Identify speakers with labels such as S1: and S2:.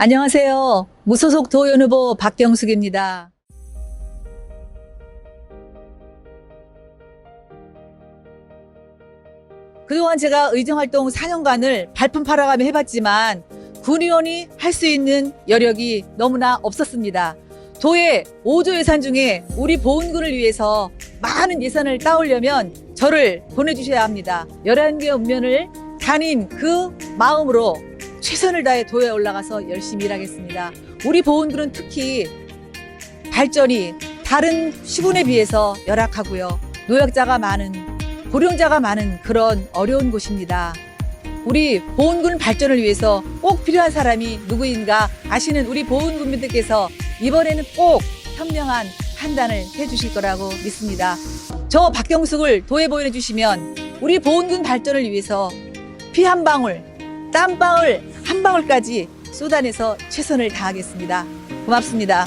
S1: 안녕하세요. 무소속 도의원 후보 박경숙입니다. 그동안 제가 의정활동 4년간을 발품 팔아가며 해봤지만 군의원이 할 수 있는 여력이 너무나 없었습니다. 도의 5조 예산 중에 우리 보훈군을 위해서 많은 예산을 따오려면 저를 보내주셔야 합니다. 11개 읍면을 다닌 그 마음으로 최선을 다해 도에 올라가서 열심히 일하겠습니다. 우리 보훈군은 특히 발전이 다른 시군에 비해서 열악하고요. 노약자가 많은, 고령자가 많은 그런 어려운 곳입니다. 우리 보훈군 발전을 위해서 꼭 필요한 사람이 누구인가 아시는 우리 보훈군민들께서 이번에는 꼭 현명한 판단을 해주실 거라고 믿습니다. 저 박경숙을 도에 보내주시면 우리 보훈군 발전을 위해서 피 한 방울, 땀방울 한 방울까지 쏟아내서 최선을 다하겠습니다. 고맙습니다.